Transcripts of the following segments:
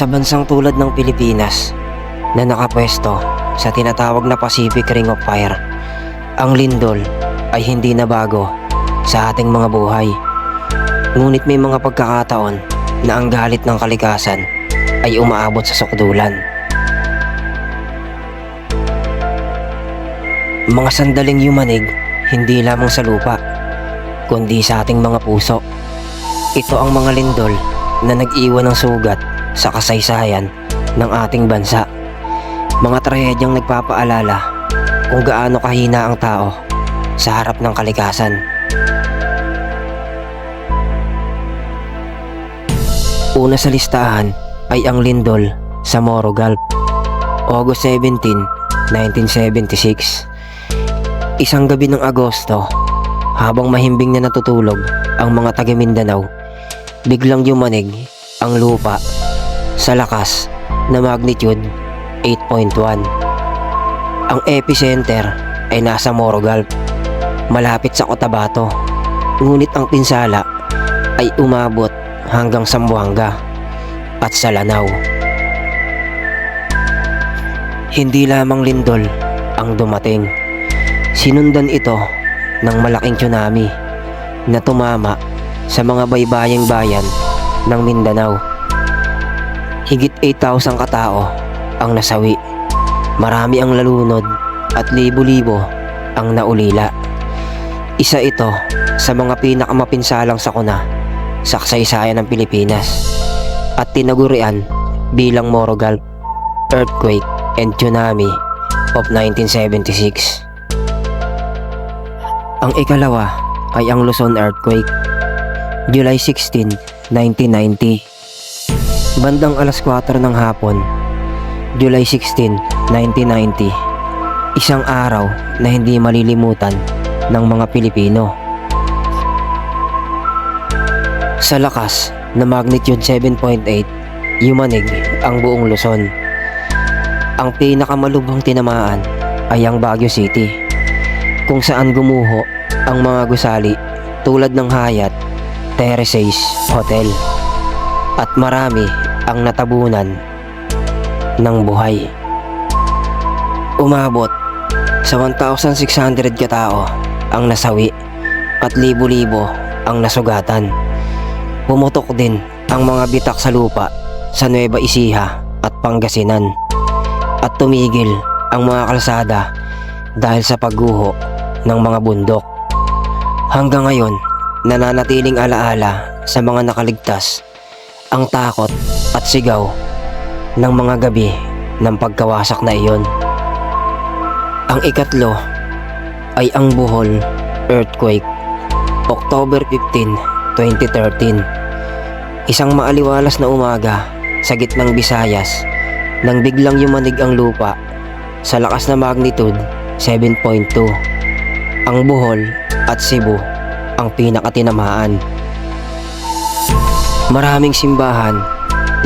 Sa bansang tulad ng Pilipinas na nakapwesto sa tinatawag na Pacific Ring of Fire, ang lindol ay hindi na bago sa ating mga buhay. Ngunit may mga pagkakataon na ang galit ng kalikasan ay umaabot sa sukdulan. Mga sandaling yumanig hindi lamang sa lupa, kundi sa ating mga puso. Ito ang mga lindol na nag-iwan ng sugat sa kasaysayan ng ating bansa. Mga trahedyang nagpapaalala kung gaano kahina ang tao sa harap ng kalikasan. Una sa listahan ay ang lindol sa Moro Gulf. August 17, 1976. Isang gabi ng Agosto, habang mahimbing na natutulog ang mga taga Mindanao, biglang yumanig ang lupa sa lakas na magnitude 8.1. Ang epicenter ay nasa Moro Gulf, malapit sa Cotabato. Ngunit ang pinsala ay umabot hanggang Zamboanga at sa Lanao. Hindi lamang lindol ang dumating. Sinundan ito ng malaking tsunami na tumama sa mga baybayang bayan ng Mindanao. Higit 8,000 katao ang nasawi. Marami ang lalunod at libo-libo ang naulila. Isa ito sa mga pinakamapinsalang sakuna sa kasaysayan ng Pilipinas at tinagurian bilang Moro Gulf Earthquake and Tsunami of 1976. Ang ikalawa ay ang Luzon Earthquake, July 16, 1990. Bandang alas 4 ng hapon, July 16, 1990. Isang araw na hindi malilimutan ng mga Pilipino. Sa lakas na magnitude 7.8, yumanig ang buong Luzon. Ang pinakamalubhang tinamaan ay ang Baguio City, kung saan gumuho ang mga gusali tulad ng Hyatt, Terraces Hotel, at marami ang natabunan ng buhay. Umabot sa 1,600 katao ang nasawi at libo-libo ang nasugatan. Pumutok din ang mga bitak sa lupa sa Nueva Ecija at Pangasinan at tumigil ang mga kalsada dahil sa pagguho ng mga bundok. Hanggang ngayon, nananatiling alaala sa mga nakaligtas ang takot at sigaw ng mga gabi ng pagkawasak na iyon. Ang ikatlo ay ang Bohol Earthquake, October 15, 2013. Isang maaliwalas na umaga sa gitnang Visayas nang biglang yumanig ang lupa sa lakas na magnitude 7.2. Ang Bohol at Cebu ang pinakatinamaan. Maraming simbahan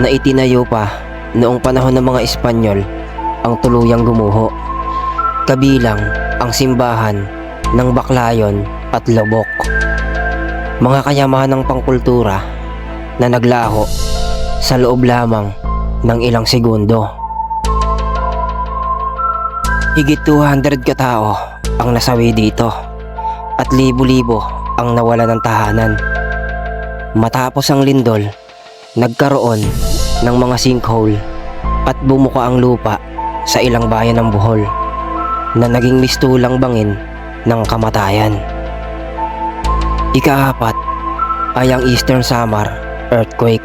na itinayo pa noong panahon ng mga Espanyol ang tuluyang gumuho. Kabilang ang simbahan ng Baklayon at Lobok. Mga kayamanang pangkultura na naglaho sa loob lamang ng ilang segundo. Higit 200 katao ang nasawi dito at libo-libo ang nawala ng tahanan. Matapos ang lindol, nagkaroon ng mga sinkhole at bumuka ang lupa sa ilang bayan ng Bohol na naging mistulang bangin ng kamatayan. Ikaapat ay ang Eastern Samar Earthquake.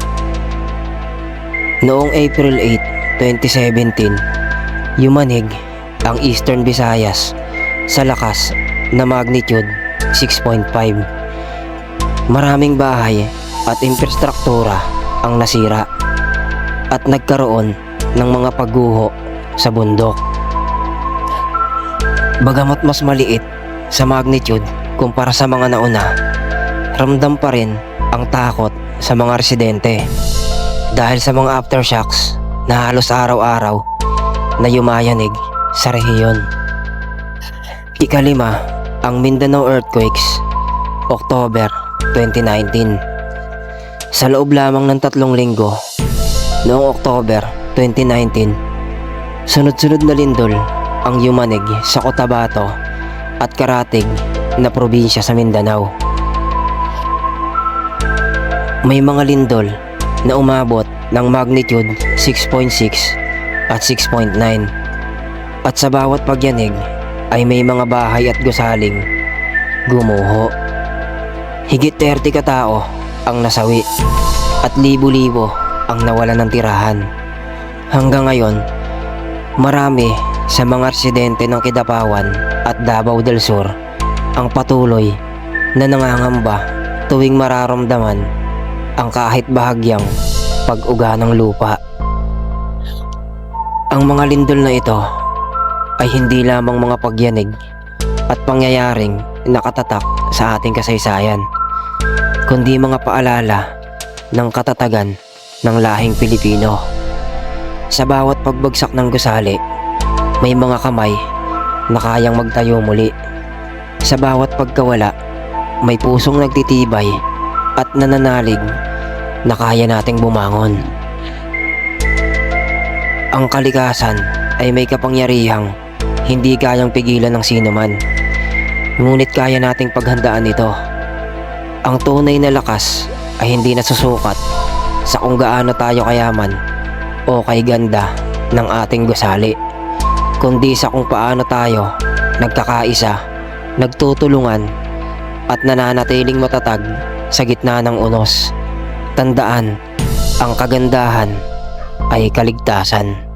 Noong April 8, 2017, yumanig ang Eastern Visayas sa lakas na magnitude 6.5. Maraming bahay at infrastruktura ang nasira at nagkaroon ng mga pagguho sa bundok. Bagamat mas maliit sa magnitude kumpara sa mga nauna, ramdam pa rin ang takot sa mga residente dahil sa mga aftershocks na halos araw-araw na yumayanig sa rehiyon. Ikalima, ang Mindanao Earthquakes, October 2019. Sa loob lamang ng tatlong linggo, Noong October 2019, sunod-sunod na lindol ang yumanig sa Cotabato at Karatig na probinsya sa Mindanao. May mga lindol na umabot ng magnitude 6.6 at 6.9 at sa bawat pagyanig ay may mga bahay at gusaling gumuho. Higit 30 katao ang nasawi at libo-libo ang nawala ng tirahan. Hanggang ngayon, marami sa mga residente ng Kidapawan at Davao del Sur ang patuloy na nangangamba tuwing mararamdaman ang kahit bahagyang pag-uga ng lupa. Ang mga lindol na ito ay hindi lamang mga pagyanig at pangyayaring nakatatak sa ating kasaysayan, kundi mga paalala ng katatagan ng lahing Pilipino. Sa bawat pagbagsak ng gusali, may mga kamay na kayang magtayo muli. Sa bawat pagkawala, may pusong nagtitibay at nananalig na kaya nating bumangon. Ang kalikasan ay may kapangyarihang hindi kayang pigilan ng sino man. Ngunit kaya nating paghandaan ito. Ang tunay na lakas ay hindi nasusukat sa kung gaano tayo kayaman o kay ganda ng ating gusali, kundi sa kung paano tayo nagkakaisa, nagtutulungan at nananatiling matatag sa gitna ng unos. Tandaan, ang kagandahan ay kaligtasan.